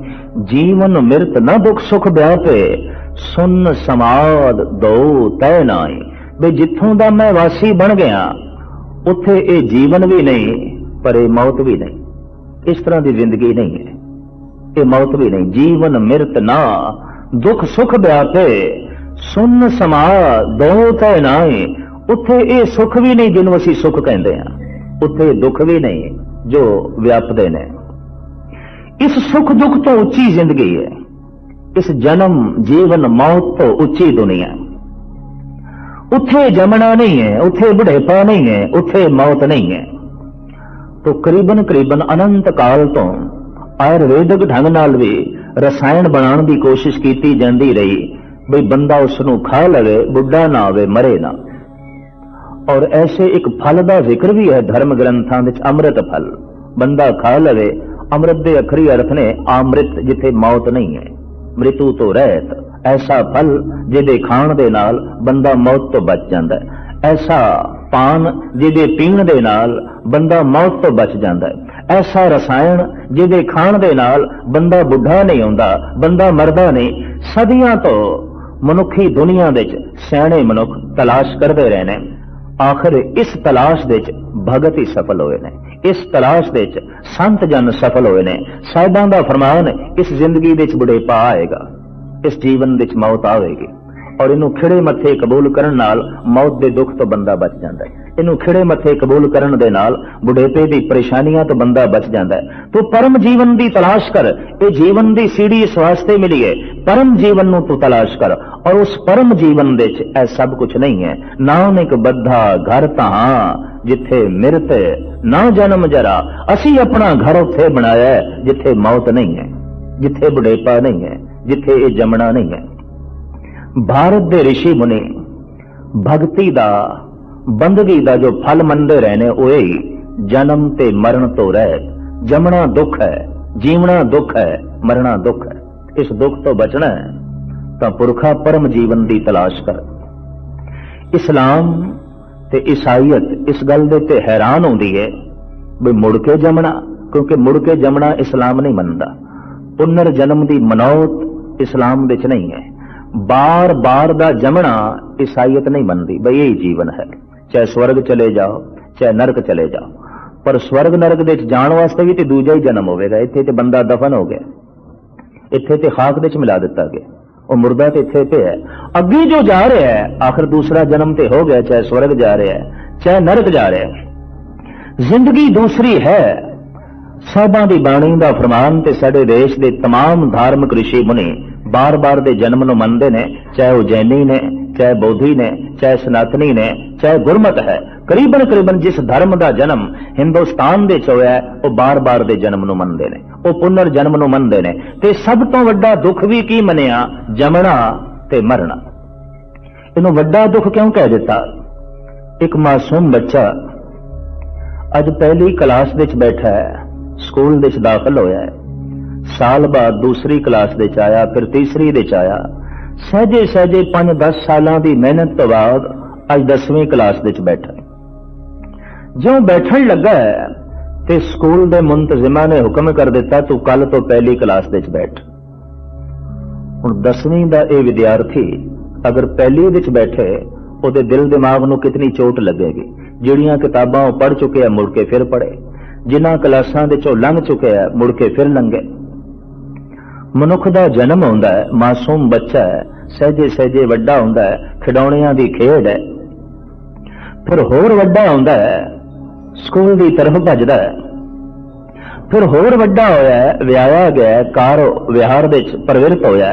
A: ਜੀਵਨ ਮਿਰਤ ਨ ਦੁਖ ਸੁਖ ਵਿਆਪੇ ਸੁਨ ਸਮਾਦ ਦੋ ਤੈ ਨਾਹੀ। ਵੀ ਜਿੱਥੋਂ ਦਾ ਮੈਂ ਵਾਸੀ ਬਣ ਗਿਆ, ਉੱਥੇ ਇਹ ਜੀਵਨ ਵੀ ਨਹੀਂ, ਪਰ ਇਹ ਮੌਤ ਵੀ ਨਹੀਂ। ਇਸ ਤਰ੍ਹਾਂ ਦੀ ਜ਼ਿੰਦਗੀ ਨਹੀਂ ਹੈ। ਇਹ ਮੌਤ ਵੀ ਨਹੀਂ। ਜੀਵਨ ਮਿਰਤ ਨਾ, ਦੁੱਖ ਸੁਖ ਵਿਆਪੇ ਸੁਨ ਸਮਾਦ ਦੋ ਤੈ ਨਾਹੀ। ਉੱਥੇ ਇਹ ਸੁਖ ਵੀ ਨਹੀਂ, ਜਿਹਨੂੰ ਅਸੀਂ ਸੁਖ ਕਹਿੰਦੇ ਆ ਉੱਥੇ ਦੁੱਖ ਵੀ ਨਹੀਂ, ਜੋ ਵਿਆਪਦੇ ਨੇ। ਇਸ ਸੁਖ ਦੁੱਖ ਤੋਂ ਉੱਚੀ ਜ਼ਿੰਦਗੀ ਹੈ। ਇਸ ਜਨਮ ਜੀਵਨ ਮੌਤ ਤੋਂ ਉੱਚੀ ਦੁਨੀਆ ਉੱਥੇ ਜਮਣਾ ਨਹੀਂ ਹੈ, ਉੱਥੇ ਬੁਢੇਪਾ ਨਹੀਂ ਹੈ, ਉੱਥੇ ਮੌਤ ਨਹੀਂ ਹੈ। ਤੋ ਕਰੀਬਨ ਕਰੀਬਨ ਅਨੰਤ ਕਾਲ ਤੋਂ ਆਯੁਰਵੈਦਿਕ ਢੰਗ ਨਾਲ ਵੀ ਰਸਾਇਣ ਬਣਾਉਣ ਦੀ ਕੋਸ਼ਿਸ਼ ਕੀਤੀ ਜਾਂਦੀ ਰਹੀ ਬਈ ਬੰਦਾ ਉਸ ਨੂੰ ਖਾ ਲਵੇ, ਬੁੱਢਾ ਨਾ ਹੋਵੇ, ਮਰੇ ਨਾ। ਔਰ ਐਸੇ ਇੱਕ ਫਲ ਦਾ ਜ਼ਿਕਰ ਵੀ ਹੈ, ਧਰਮ ਗ੍ਰੰਥਾਂ ਵਿੱਚ ਅੰਮ੍ਰਿਤ ਫਲ। ਬੰਦਾ ਖਾ ਲਵੇ ਅੰਮ੍ਰਿਤ ਦੇ ਅਖਰੀ ਅਰਥ ਨੇ ਅੰਮ੍ਰਿਤ ਜਿੱਥੇ ਮੌਤ ਨਹੀਂ ਹੈ। ਮ੍ਰਿਤੂ ਤੋਂ ਰਹਿਤ, ਐਸਾ ਫਲ ਜਿਹਦੇ ਖਾਣ ਦੇ ਨਾਲ ਬੰਦਾ ਮੌਤ ਤੋਂ ਬਚ ਜਾਂਦਾ ਹੈ। ਐਸਾ ਪਾਨ ਜਿਹਦੇ ਪੀਣ ਦੇ ਨਾਲ ਬੰਦਾ ਮੌਤ ਤੋਂ ਬਚ ਜਾਂਦਾ ਹੈ। ਐਸਾ ਰਸਾਇਣ ਜਿਹਦੇ ਖਾਣ ਦੇ ਨਾਲ ਬੰਦਾ ਬੁੱਢਾ ਨਹੀਂ ਹੁੰਦਾ, ਬੰਦਾ ਮਰਦਾ ਨਹੀਂ। ਸਦੀਆਂ ਤੋਂ ਮਨੁੱਖੀ ਦੁਨੀਆ ਵਿੱਚ ਸਿਆਣੇ ਮਨੁੱਖ ਤਲਾਸ਼ ਕਰਦੇ ਰਹੇ ਨੇ। ਆਖਰ ਇਸ ਤਲਾਸ਼ ਦੇ ਵਿੱਚ ਭਗਤ ਹੀ ਸਫਲ ਹੋਏ ਨੇ। ਇਸ ਤਲਾਸ਼ ਦੇ ਵਿੱਚ ਸੰਤ ਜਨ ਸਫਲ ਹੋਏ ਨੇ। ਸਾਹਿਬਾਂ ਦਾ ਫਰਮਾਨ, ਇਸ ਜ਼ਿੰਦਗੀ ਵਿੱਚ ਬੁਢੇਪਾ ਆਏਗਾ, ਇਸ ਜੀਵਨ ਵਿੱਚ ਮੌਤ ਆਵੇਗੀ। ਔਰ ਇਹਨੂੰ ਖਿੜੇ ਮੱਥੇ ਕਬੂਲ ਕਰਨ ਨਾਲ ਮੌਤ ਦੇ ਦੁੱਖ ਤੋਂ ਬੰਦਾ ਬਚ ਜਾਂਦਾ ਹੈ। ਇਹਨੂੰ ਖਿੜੇ ਮੱਥੇ ਕਬੂਲ ਕਰਨ ਦੇ ਨਾਲ ਬੁਢੇਪੇ ਦੀ ਪਰੇਸ਼ਾਨੀਆਂ ਤੋਂ ਬੰਦਾ ਬਚ ਜਾਂਦਾ ਹੈ। ਤੂੰ ਪਰਮ ਜੀਵਨ ਦੀ ਤਲਾਸ਼ ਕਰ, ਇਹ ਜੀਵਨ ਦੀ ਸੀੜੀ ਇਸ ਵਾਸਤੇ ਮਿਲੀ ਹੈ। ਪਰਮ ਜੀਵਨ ਨੂੰ ਤੂੰ ਤਲਾਸ਼ ਕਰ ਔਰ ਉਸ ਪਰਮ ਜੀਵਨ ਦੇ ਚ ਇਹ ਸਭ ਕੁਝ ਨਹੀਂ ਹੈ। ਨਾਨਕ ਬੱਧਾ ਘਰ ਤਾਂ ਜਿੱਥੇ ਮਿਰਤ ਨਾ ਜਨਮ ਜਰਾ। ਅਸੀਂ ਆਪਣਾ ਘਰ ਉੱਥੇ ਬਣਾਇਆ ਜਿੱਥੇ ਮੌਤ ਨਹੀਂ ਹੈ, ਜਿੱਥੇ ਬੁਢੇਪਾ ਨਹੀਂ ਹੈ, ਜਿੱਥੇ ਇਹ ਜਮਣਾ ਨਹੀਂ ਹੈ। ਭਾਰਤ ਦੇ ઋષਿ ਮੁਨੀ, ਭਗਤੀ ਦਾ ਬੰਦਗੀ ਦਾ ਜੋ ਫਲ ਮੰਨਦੇ ਰਹੇ ਨੇ ਉਹ ਹੀ ਜਨਮ ਤੇ ਮਰਨ ਤੋਂ ਰਹਿ ਜਮਣਾ ਦੁੱਖ ਹੈ, ਜੀਵਣਾ ਦੁੱਖ ਹੈ, ਮਰਨਾ ਦੁੱਖ ਹੈ। ਇਸ ਦੁੱਖ ਤੋਂ ਬਚਣਾ ਹੈ, ਤਾਂ ਪੁਰਖਾ ਪਰਮ ਜੀਵਨ ਦੀ ਤਲਾਸ਼ ਕਰ। ਇਸਲਾਮ ਤੇ ਈਸਾਈਅਤ ਇਸ ਗੱਲ ਦੇ ਤੇ ਹੈਰਾਨ ਹੁੰਦੀ ਹੈ ਵੀ ਮੁੜ ਕੇ ਜਮਣਾ, ਕਿਉਂਕਿ ਮੁੜ ਕੇ ਜਮਣਾ ਇਸਲਾਮ ਨਹੀਂ ਮੰਨਦਾ। ਪੁਨਰ ਜਨਮ ਦੀ ਮਨੌਤ ਇਸਲਾਮ ਵਿੱਚ ਨਹੀਂ ਹੈ। ਬਾਰ-ਬਾਰ ਦਾ ਜਮਣਾ ਈਸਾਈਅਤ ਨਹੀਂ ਮੰਨਦੀ, ਬਈ ਇਹ ਜੀਵਨ ਹੈ। ਚਾਹੇ ਸਵਰਗ ਚਲੇ ਜਾਓ ਚਾਹੇ ਨਰਕ ਚਲੇ ਜਾਓ ਪਰ ਸਵਰਗ ਨਰਕ ਦੇ ਵਿੱਚ ਜਾਣ ਵਾਸਤੇ ਵੀ ਤੇ ਦੂਜਾ ਹੀ ਜਨਮ ਹੋਵੇਗਾ ਇੱਥੇ ਤੇ ਬੰਦਾ ਦਫਨ ਹੋ ਗਿਆ ਇੱਥੇ ਤੇ ਖਾਕ ਦੇ ਵਿੱਚ ਮਿਲਾ ਦਿੱਤਾ ਗਿਆ ਉਹ ਮੁਰਦਾ ਤੇ ਇੱਥੇ ਤੇ ਹੈ ਅੱਗੇ ਜੋ ਜਾ ਰਿਹਾ ਹੈ ਆਖਰ ਦੂਸਰਾ ਜਨਮ ਤੇ ਹੋ ਗਿਆ ਚਾਹੇ ਸਵਰਗ ਜਾ ਰਿਹਾ ਹੈ ਚਾਹੇ ਨਰਕ ਜਾ ਰਿਹਾ ਹੈ ਜ਼ਿੰਦਗੀ ਦੂਸਰੀ ਹੈ ਸਾਧਾਂ ਦੀ ਬਾਣੀ ਦਾ ਫਰਮਾਨ ਤੇ ਸਾਡੇ ਦੇਸ਼ ਦੇ तमाम ਧਾਰਮਿਕ ઋષਿ ਮੁਨੀ ਬਾਰ-ਬਾਰ ਦੇ ਜਨਮ ਨੂੰ ਮੰਨਦੇ ਨੇ ਚਾਹੇ ਉਹ ਜੈਨੀ ਨੇ ਚਾਹੇ ਬੋਧੀ ਨੇ, ਚਾਹੇ ਸਨਾਤਨੀ ਨੇ, ਚਾਹੇ ਗੁਰਮਤ ਹੈ, ਕਰੀਬਨ ਕਰੀਬਨ ਜਿਸ ਧਰਮ ਦਾ ਜਨਮ ਹਿੰਦੁਸਤਾਨ ਦੇ ਚ ਹੋਇਆ ਉਹ ਬਾਰ-ਬਾਰ ਦੇ ਜਨਮ ਨੂੰ ਮੰਨਦੇ ਨੇ, ਉਹ ਪੁਨਰ ਜਨਮ ਨੂੰ ਮੰਨਦੇ ਨੇ ਤੇ ਸਭ ਤੋਂ ਵੱਡਾ ਦੁੱਖ ਵੀ ਕੀ ਮੰਨਿਆ? ਜਮਣਾ ਤੇ ਮਰਨਾ। ਇਹਨੂੰ ਵੱਡਾ ਦੁੱਖ ਕਿਉਂ ਕਹਿ ਦਿੱਤਾ? ਇੱਕ ਮਾਸੂਮ ਬੱਚਾ ਅੱਜ ਪਹਿਲੀ ਕਲਾਸ ਵਿੱਚ ਬੈਠਾ ਹੈ, ਸਕੂਲ ਵਿੱਚ ਦਾਖਲ ਹੋਇਆ ਹੈ। ਸਾਲ ਬਾਅਦ ਦੂਸਰੀ ਕਲਾਸ ਵਿੱਚ ਆਇਆ, ਫਿਰ ਤੀਸਰੀ ਵਿੱਚ ਆਇਆ। ਸਹਜੇ ਸਹਜੇ 5-10 ਸਾਲਾਂ ਦੀ ਮਿਹਨਤ ਤੋਂ ਬਾਅਦ ਅੱਜ 10ਵੀਂ ਕਲਾਸ ਵਿੱਚ ਬੈਠਾ ਹੈ। ਜਿਉਂ ਬੈਠਣ ਲੱਗਾ ਹੈ ਤੇ ਸਕੂਲ ਦੇ ਮੁੰਤਜ਼ਮਾਂ ਨੇ ਹੁਕਮ ਕਰ ਦਿੱਤਾ, ਤੂੰ ਕੱਲ ਤੋਂ ਪਹਿਲੀ ਕਲਾਸ ਵਿੱਚ ਬੈਠ। ਹੁਣ 10ਵੀਂ ਦਾ ਇਹ ਵਿਦਿਆਰਥੀ ਅਗਰ ਪਹਿਲੀ ਵਿੱਚ ਬੈਠੇ, ਉਹਦੇ ਦਿਲ ਦਿਮਾਗ ਨੂੰ ਕਿਤਨੀ ਚੋਟ ਲੱਗੇਗੀ? ਜਿਹੜੀਆਂ ਕਿਤਾਬਾਂ ਉਹ ਪੜ੍ਹ ਚੁੱਕੇ ਆ, ਮੁੜ ਕੇ ਫਿਰ ਪੜ੍ਹੇ। ਜਿਨ੍ਹਾਂ ਕਲਾਸਾਂ ਦੇ ਚੋਂ ਲੰਘ ਚੁੱਕੇ ਆ, ਮੁੜ ਕੇ ਫਿਰ ਲੰਘੇ। ਮਨੁੱਖ ਦਾ ਜਨਮ ਹੁੰਦਾ ਹੈ, ਮਾਸੂਮ ਬੱਚਾ ਹੈ, ਸਹਜੇ ਸਹਜੇ ਵੱਡਾ ਹੁੰਦਾ ਹੈ, ਖਿਡੌਣਿਆਂ ਦੀ ਖੇਡ ਹੈ। ਫਿਰ ਹੋਰ ਵੱਡਾ ਹੁੰਦਾ ਹੈ, ਸਕੂਲ ਦੀ ਤਰਫ ਭੱਜਦਾ ਹੈ। ਫਿਰ ਹੋਰ ਵੱਡਾ ਹੋਇਆ ਵਿਆਹਿਆ ਗਿਆ ਕਾਰ ਵਿਹਾਰ ਦੇ ਵਿੱਚ ਪ੍ਰਵਿਰਤ ਹੋਇਆ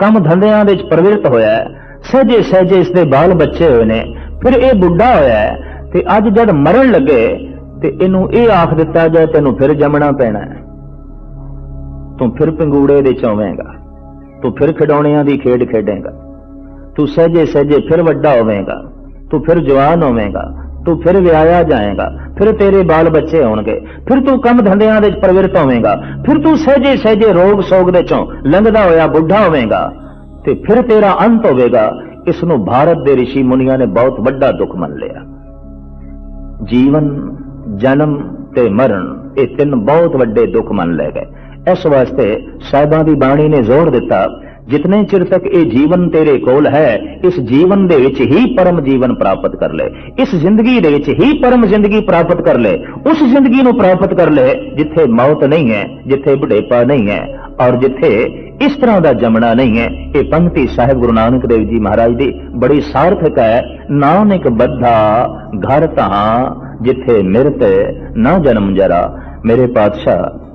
A: ਕੰਮ ਧੰਦਿਆਂ ਦੇ ਵਿੱਚ ਪ੍ਰਵਿਰਤ ਹੋਇਆ ਹੈ, ਸਹਜੇ ਸਹਜੇ ਇਸ ਦੇ ਬਾਲ ਬੱਚੇ ਹੋਏ ਨੇ। ਫਿਰ ਇਹ ਬੁੱਢਾ ਹੋਇਆ ਤੇ ਅੱਜ ਜਦ ਮਰਨ ਲੱਗੇ ਤੇ ਇਹਨੂੰ ਇਹ ਆਖ ਦਿੱਤਾ ਜਾਏ, ਤੈਨੂੰ ਫਿਰ ਜੰਮਣਾ ਪੈਣਾ ਹੈ। ਤੂੰ ਫਿਰ ਪੰਗੂੜੇ ਦੇ ਚੋਵੇਂਗਾ ਤੂੰ ਫਿਰ ਖਿਡੌਣਿਆਂ ਦੀ ਖੇਡ ਖੇਡੇਂਗਾ। ਤੂੰ ਸਹਜੇ ਸਹਜੇ ਫਿਰ ਵੱਡਾ ਹੋਵੇਂਗਾ। ਤੂੰ ਫਿਰ ਜਵਾਨ ਹੋਵੇਂਗਾ। ਤੂੰ ਫਿਰ ਵਿਆਹਿਆ ਜਾਏਗਾ। ਫਿਰ ਤੇਰੇ ਬਾਲ ਬੱਚੇ ਹੋਣਗੇ। ਫਿਰ ਤੂੰ ਕੰਮ ਧੰਦਿਆਂ ਦੇ ਪ੍ਰਵਿਰਤ ਹੋਵੇਂਗਾ। ਫਿਰ ਤੂੰ ਸਹਜੇ ਸਹਜੇ ਰੋਗ ਸੋਗ ਦੇ ਚੋਂ ਲੰਘਦਾ ਹੋਇਆ ਬੁੱਢਾ ਹੋਵੇਂਗਾ। ਤੇ ਫਿਰ ਤੇਰਾ ਅੰਤ ਹੋਵੇਗਾ। ਇਸ ਨੂੰ ਭਾਰਤ ਦੇ ઋષਿ ਮੁਨੀਆਂ ਨੇ ਬਹੁਤ ਵੱਡਾ ਦੁੱਖ ਮੰਨ ਲਿਆ। ਜੀਵਨ, ਜਨਮ ਤੇ ਮਰਨ ਇਹ ਤਿੰਨ ਬਹੁਤ ਵੱਡੇ ਦੁੱਖ ਮੰਨ ਲਏ ਗਏ। ਇਸ ਵਾਸਤੇ ਸਾਹਿਬਾਂ ਦੀ ਬਾਣੀ ਨੇ ਜ਼ੋਰ ਦਿੱਤਾ, ਜਿਤਨੇ ਚਿਰ ਤੱਕ ਇਹ ਜੀਵਨ ਤੇਰੇ ਕੋਲ ਹੈ, ਇਸ ਜੀਵਨ ਦੇ ਵਿੱਚ ਹੀ ਪਰਮ ਜੀਵਨ ਪ੍ਰਾਪਤ ਕਰ ਲੈ। ਇਸ ਜ਼ਿੰਦਗੀ ਦੇ ਵਿੱਚ ਹੀ ਪਰਮ ਜ਼ਿੰਦਗੀ ਪ੍ਰਾਪਤ ਕਰ ਲੈ। ਉਸ ਜ਼ਿੰਦਗੀ ਨੂੰ ਪ੍ਰਾਪਤ ਕਰ ਲੈ ਜਿੱਥੇ ਮੌਤ ਨਹੀਂ ਹੈ, ਜਿੱਥੇ ਬੁਢੇਪਾ ਨਹੀਂ ਹੈ ਔਰ ਜਿੱਥੇ ਇਸ ਤਰ੍ਹਾਂ ਦਾ ਜਮਣਾ ਨਹੀਂ ਹੈ। ਇਹ ਪੰਕਤੀ ਸਾਹਿਬ ਗੁਰੂ ਨਾਨਕ ਦੇਵ ਜੀ ਮਹਾਰਾਜ ਦੀ ਬੜੀ ਸਾਰਥਕ ਹੈ। ਨਾਨਕ ਬੱਧਾ ਘਰ ਤਾਂ ਜਿੱਥੇ ਮਿਰਤ ਨਾ ਜਨਮ ਜਰਾ, ਮੇਰੇ ਪਾਤਸ਼ਾਹ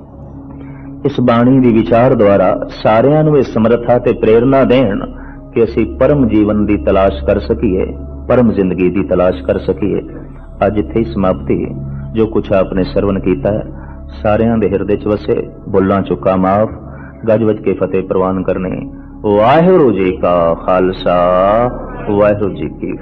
A: ਇਸ ਬਾਣੀ ਦੀ ਵਿਚਾਰ ਦੁਆਰਾ ਸਾਰਿਆਂ ਨੂੰ ਇਹ ਸਮਰੱਥਾ ਤੇ ਪ੍ਰੇਰਣਾ ਦੇਣ ਕਿ ਅਸੀਂ ਪਰਮ ਜੀਵਨ ਦੀ ਤਲਾਸ਼ ਕਰ ਸਕੀਏ, ਪਰਮ ਜ਼ਿੰਦਗੀ ਦੀ ਤਲਾਸ਼ ਕਰ ਸਕੀਏ। ਅੱਜ ਇੱਥੇ ਹੀ ਸਮਾਪਤੀ। ਜੋ ਕੁਛ ਆਪਨੇ ਸਰਵਨ ਕੀਤਾ ਹੈ, ਸਾਰਿਆਂ ਦੇ ਹਿਰਦੇ 'ਚ ਵਸੇ, ਬੁੱਲਾਂ ਚੁੱਕਾ ਮਾਫ, ਗੱਜ ਵੱਜ ਕੇ ਫਤਿਹ ਪ੍ਰਵਾਨ ਕਰਨੀ। ਵਾਹਿਗੁਰੂ ਜੀ ਕਾ ਖਾਲਸਾ, ਵਾਹਿਗੁਰੂ ਜੀ ਕੀ ਫਤਿਹ।